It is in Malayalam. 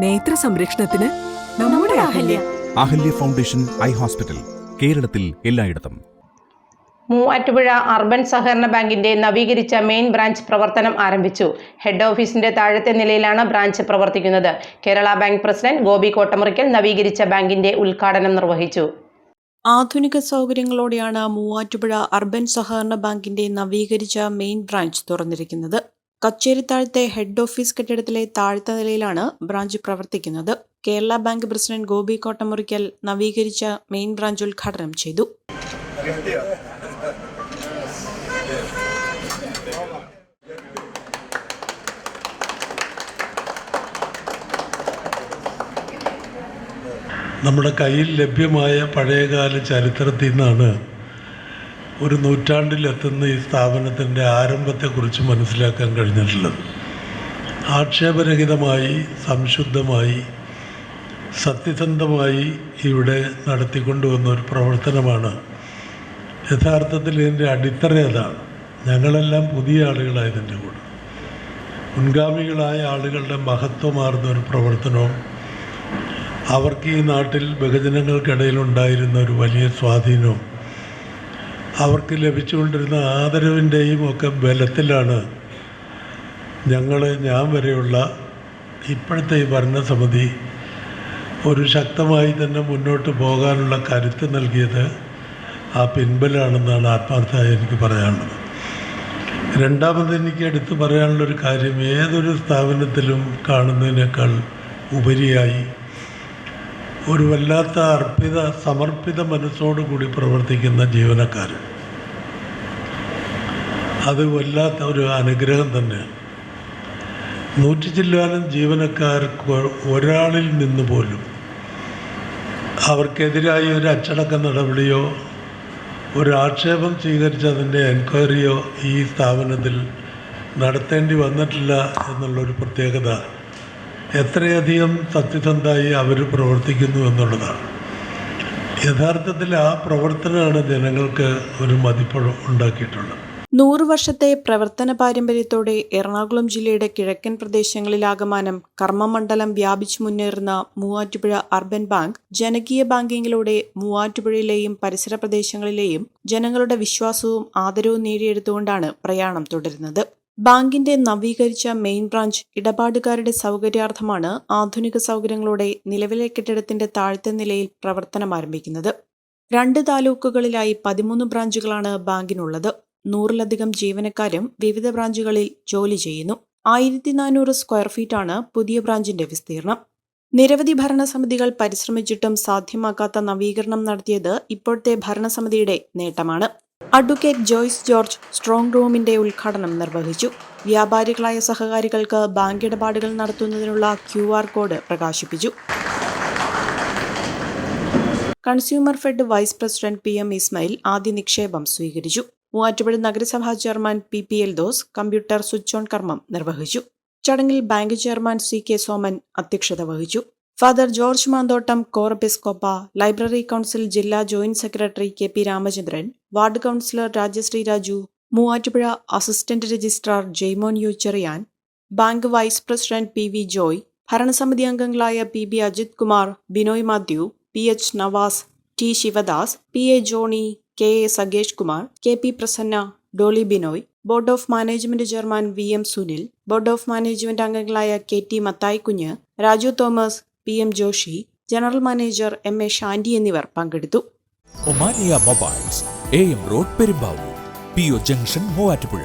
നേത്ര സംരക്ഷണത്തിന് നമ്മുടെ Ahalya. Ahalya foundation eye hospital കേരളത്തിൽ എല്ലായിടത്തും. മൂവാറ്റുപുഴ അർബൻ സഹകരണ ബാങ്കിന്റെ നവീകരിച്ച മെയിൻ ബ്രാഞ്ച് പ്രവർത്തനം ആരംഭിച്ചു. ഹെഡ് ഓഫീസിന്റെ താഴത്തെ നിലയിലാണ് ബ്രാഞ്ച് പ്രവർത്തിക്കുന്നത്. കേരള ബാങ്ക് പ്രസിഡന്റ് ഗോപി കോട്ടമുറിക്കൽ നവീകരിച്ച ബാങ്കിന്റെ ഉദ്ഘാടനം നിർവഹിച്ചു. ആധുനിക സൗകര്യങ്ങളോടെയാണ് മൂവാറ്റുപുഴ അർബൻ സഹകരണ ബാങ്കിന്റെ നവീകരിച്ച മെയിൻ ബ്രാഞ്ച് തുറന്നിരിക്കുന്നത്. കച്ചേരിത്താഴത്തെ ഹെഡ് ഓഫീസ് കെട്ടിടത്തിലെ താഴ്ത്ത നിലയിലാണ് ബ്രാഞ്ച് പ്രവർത്തിക്കുന്നത്. കേരള ബാങ്ക് പ്രസിഡന്റ് ഗോപി കോട്ടമുറിക്കൽ നവീകരിച്ച മെയിൻ ബ്രാഞ്ച് ഉദ്ഘാടനം ചെയ്തു. നമ്മുടെ കയ്യിൽ ലഭ്യമായ പഴയകാല ചരിത്രത്തിൽ നിന്നാണ് ഒരു നൂറ്റാണ്ടിലെത്തുന്ന ഈ സ്ഥാപനത്തിന്റെ ആരംഭത്തെക്കുറിച്ച് മനസ്സിലാക്കാൻ കഴിഞ്ഞിട്ടുള്ളത്. ആക്ഷേപരഹിതമായി സംശുദ്ധമായി സത്യസന്ധമായി ഇവിടെ നടത്തിക്കൊണ്ടുവന്ന ഒരു പ്രവർത്തനമാണ്. യഥാർത്ഥത്തിൽ ഇതിന്റെ അടിത്തറ അതാണ് ഞങ്ങളെല്ലാം പുതിയ ആളുകളായതിന്റെ കൂടെ. മുൻഗാമികളായ ആളുകളുടെ മഹത്വമാർന്ന ഒരു പ്രവർത്തനവും അവർക്ക് ഈ നാട്ടിൽ ബഹുജനങ്ങൾക്കിടയിൽ ഉണ്ടായിരുന്ന ഒരു വലിയ സ്വാധീനവും അവർക്ക് ലഭിച്ചുകൊണ്ടിരുന്ന ആദരവിന്റെയും ഒക്കെ ബലത്തിലാണ് ഞങ്ങൾ ഞാൻ വരെയുള്ള ഇപ്പോഴത്തെ ഈ ഭരണസമിതി ഒരു ശക്തമായി തന്നെ മുന്നോട്ട് പോകാനുള്ള കരുത്ത് നൽകിയത് ആ പിൻബലാണെന്നാണ് ആത്മാർത്ഥമായി എനിക്ക് പറയാനുള്ളത്. രണ്ടാമത് എനിക്ക് എടുത്തു പറയാനുള്ളൊരു കാര്യം ഏതൊരു സ്ഥാപനത്തിലും കാണുന്നതിനേക്കാൾ ഉപരിയായി ഒരു വല്ലാത്ത അർപ്പിത സമർപ്പിത മനസ്സോടുകൂടി പ്രവർത്തിക്കുന്ന ജീവനക്കാർ അത് വല്ലാത്ത ഒരു അനുഗ്രഹം തന്നെയാണ് നൂറ്റി ചില്ലാനും ജീവനക്കാർക്ക് ഒരാളിൽ നിന്ന് പോലും അവർക്കെതിരായി ഒരു അച്ചടക്ക നടപടിയോ ഒരു ആക്ഷേപം സ്വീകരിച്ച് അതിന്റെ എൻക്വയറിയോ ഈ സ്ഥാപനത്തിൽ നടത്തേണ്ടി വന്നിട്ടില്ല എന്നുള്ളൊരു പ്രത്യേകത എത്രയധികം സത്യസന്ധമായി അവർ പ്രവർത്തിക്കുന്നു എന്നുള്ളതാണ്. യഥാർത്ഥത്തിൽ ആ പ്രവർത്തനമാണ് ജനങ്ങൾക്ക് ഒരു മതിപ്പ് ഉണ്ടാക്കിയിട്ടുള്ളത്. നൂറ് വർഷത്തെ പ്രവർത്തന പാരമ്പര്യത്തോടെ എറണാകുളം ജില്ലയുടെ കിഴക്കൻ പ്രദേശങ്ങളിലാകമാനം കർമ്മമണ്ഡലം വ്യാപിച്ചു മുന്നേറുന്ന മൂവാറ്റുപുഴ അർബൻ ബാങ്ക് ജനകീയ ബാങ്കിങ്ങിലൂടെ മൂവാറ്റുപുഴയിലെയും പരിസര പ്രദേശങ്ങളിലെയും ജനങ്ങളുടെ വിശ്വാസവും ആദരവും നേടിയെടുത്തുകൊണ്ടാണ് പ്രയാണം തുടരുന്നത്. ബാങ്കിന്റെ നവീകരിച്ച മെയിൻ ബ്രാഞ്ച് ഇടപാടുകാരുടെ സൗകര്യാർത്ഥമാണ് ആധുനിക സൗകര്യങ്ങളോടെ നിലവിലെ കെട്ടിടത്തിന്റെ താഴത്തെ നിലയിൽ പ്രവർത്തനം ആരംഭിക്കുന്നത്. രണ്ട് താലൂക്കുകളിലായി പതിമൂന്ന് ബ്രാഞ്ചുകളാണ് ബാങ്കിനുള്ളത്. നൂറിലധികം ജീവനക്കാരും വിവിധ ബ്രാഞ്ചുകളിൽ ജോലി ചെയ്യുന്നു. ആയിരത്തി നാനൂറ് സ്ക്വയർ ഫീറ്റാണ് പുതിയ ബ്രാഞ്ചിന്റെ വിസ്തീർണം. നിരവധി ഭരണസമിതികൾ പരിശ്രമിച്ചിട്ടും സാധ്യമാക്കാത്ത നവീകരണം നടത്തിയത് ഇപ്പോഴത്തെ ഭരണസമിതിയുടെ നേട്ടമാണ്. അഡ്വക്കേറ്റ് ജോയ്സ് ജോർജ് സ്ട്രോങ് റൂമിന്റെ ഉദ്ഘാടനം നിർവഹിച്ചു. വ്യാപാരികളായ സഹകാരികൾക്ക് ബാങ്ക് ഇടപാടുകൾ നടത്തുന്നതിനുള്ള Q R code പ്രകാശിപ്പിച്ചു. Consumer fed vice president P M Ismail ആദ്യ നിക്ഷേപം സ്വീകരിച്ചു. മൂവാറ്റുപുഴ നഗരസഭാ chairman P P Eldhose computer switch on കർമ്മം നിർവഹിച്ചു. ചടങ്ങിൽ bank chairman C K Soman അധ്യക്ഷത വഹിച്ചു. ഫാദർ ജോർജ് മാന്തോട്ടം കോറബെസ്കോപ്പ ലൈബ്രറി കൗൺസിൽ ജില്ലാ joint secretary K P Ramachandran ward councillor Rajasree Raju Muvattupuzha assistant registrar Jaimon U Cherian bank vice president P V Joy ഭരണസമിതി അംഗങ്ങളായ P B Ajith Kumar Binoy Mathew P H Navas T Sivadas P A Johny K A സഗേഷ് Kumar K P Prasanna Dolly Binoy board of management chairman V M Sunil board of management അംഗങ്ങളായ K T Mathaikunju Raju Thomas P M Joshy general manager M A Shandy എന്നിവർ പങ്കെടുത്തു. Omania mobiles A M road Perumbavoor P O junction Muvattupuzha.